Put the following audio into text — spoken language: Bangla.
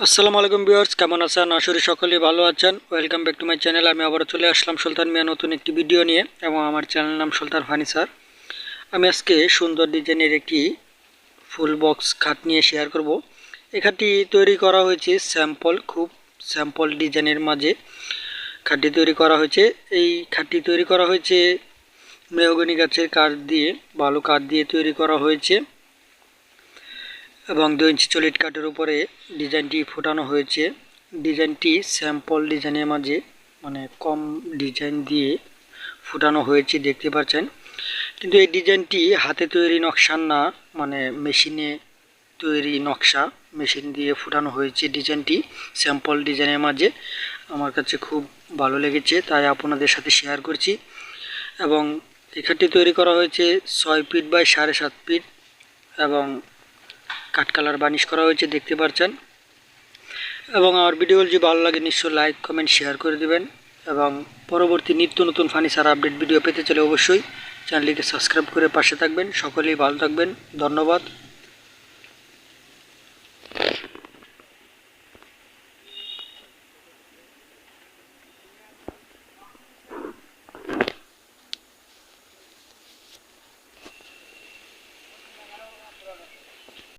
আসসালামু আলাইকুম ভিউয়ার্স, কেমন আছেন? আসলে সকলেই ভালো আছেন। Welcome back to my channel আমি আবারও চলে আসলাম সুলতান মিয়া নতুন একটি ভিডিও নিয়ে এবং আমার চ্যানেল নাম সুলতান ফার্নিচার আমি আজকে সুন্দর ডিজাইনের একটি ফুল বক্স খাট নিয়ে শেয়ার করব। এই খাটটি তৈরি করা হয়েছে স্যাম্পল খুব স্যাম্পল ডিজাইনের মাঝে খাটটি তৈরি করা হয়েছে। এই খাটটি তৈরি করা হয়েছে মেহগনি গাছের কাঠ দিয়ে ভালো কাঠ দিয়ে তৈরি করা হয়েছে। এবং দু ইঞ্চি চলিট কাঠের উপরে ডিজাইনটি ফোটানো হয়েছে। ডিজাইনটি স্যাম্পল ডিজাইনের মাঝে মানে কম ডিজাইন দিয়ে ফোটানো হয়েছে, দেখতে পাচ্ছেন। কিন্তু এই ডিজাইনটি হাতে তৈরি নকশা না মানে মেশিনে তৈরি নকশা, মেশিন দিয়ে ফুটানো হয়েছে ডিজাইনটি স্যাম্পল ডিজাইনের মাঝে। আমার কাছে খুব ভালো লেগেছে, তাই আপনাদের সাথে শেয়ার করছি। এবং এখানটি তৈরি করা হয়েছে ছয় ফিট বাই সাড়ে সাত ফিট এবং কাট কালার বানিশ করা হয়েছে, দেখতে পাচ্ছেন এবং আমার ভিডিও যদি ভালো লাগে, নিশ্চয়ই লাইক কমেন্ট শেয়ার করে দেবেন। এবং পরবর্তী নিত্য নতুন ফার্নিচার আপডেট ভিডিও পেতে চলে অবশ্যই চ্যানেলটিকে সাবস্ক্রাইব করে পাশে থাকবেন। সকলেই ভালো থাকবেন। ধন্যবাদ।